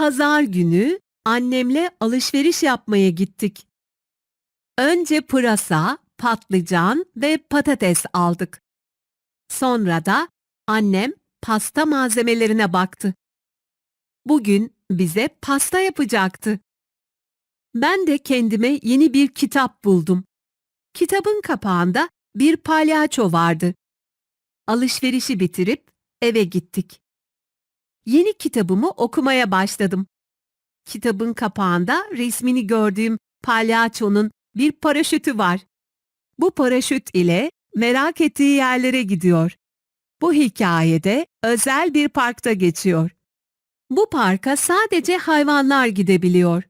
Pazar günü annemle alışveriş yapmaya gittik. Önce pırasa, patlıcan ve patates aldık. Sonra da annem pasta malzemelerine baktı. Bugün bize pasta yapacaktı. Ben de kendime yeni bir kitap buldum. Kitabın kapağında bir palyaço vardı. Alışverişi bitirip eve gittik. Yeni kitabımı okumaya başladım. Kitabın kapağında resmini gördüğüm palyaçonun bir paraşütü var. Bu paraşüt ile merak ettiği yerlere gidiyor. Bu hikayede özel bir parkta geçiyor. Bu parka sadece hayvanlar gidebiliyor.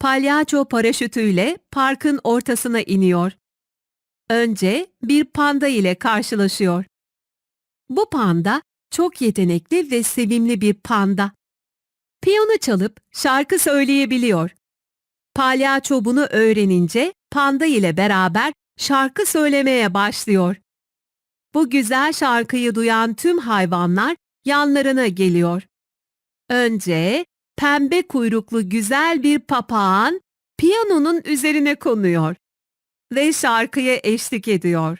Palyaço paraşütüyle parkın ortasına iniyor. Önce bir panda ile karşılaşıyor. Bu panda çok yetenekli ve sevimli bir panda. Piyano çalıp şarkı söyleyebiliyor. Palyaço bunu öğrenince panda ile beraber şarkı söylemeye başlıyor. Bu güzel şarkıyı duyan tüm hayvanlar yanlarına geliyor. Önce pembe kuyruklu güzel bir papağan piyanonun üzerine konuyor ve şarkıya eşlik ediyor.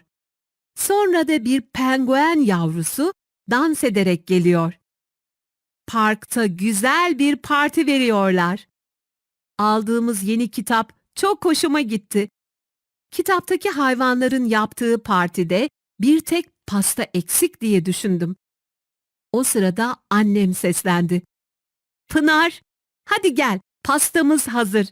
Sonra da bir penguen yavrusu dans ederek geliyor. Parkta güzel bir parti veriyorlar. Aldığımız yeni kitap çok hoşuma gitti. Kitaptaki hayvanların yaptığı partide bir tek pasta eksik diye düşündüm. O sırada annem seslendi. Pınar, hadi gel, pastamız hazır.